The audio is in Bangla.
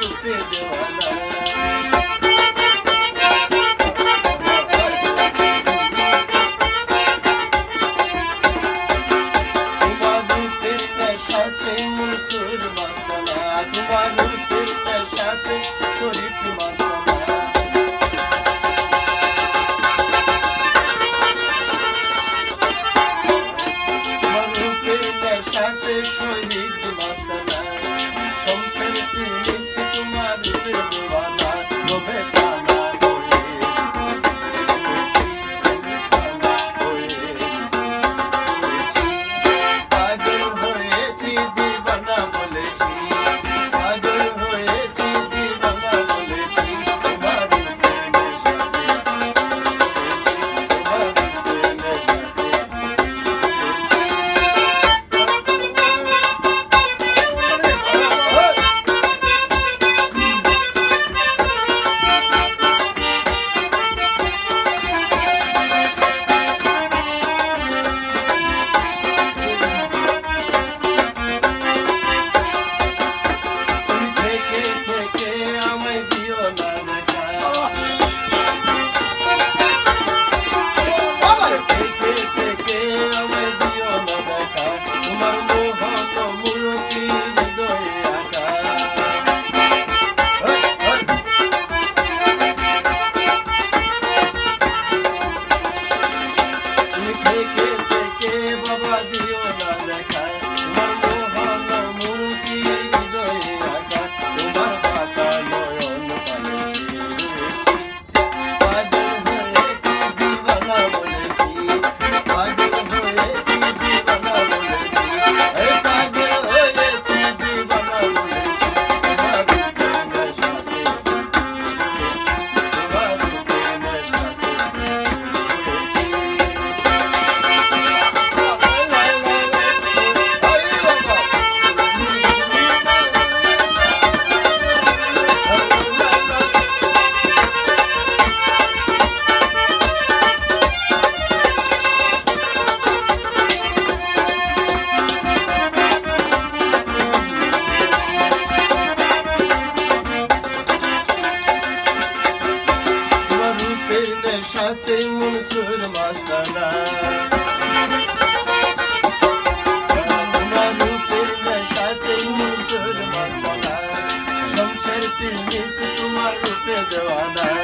这是这一 থেকে বাবা দিও না দেখায় ಶಿವಾನಂದ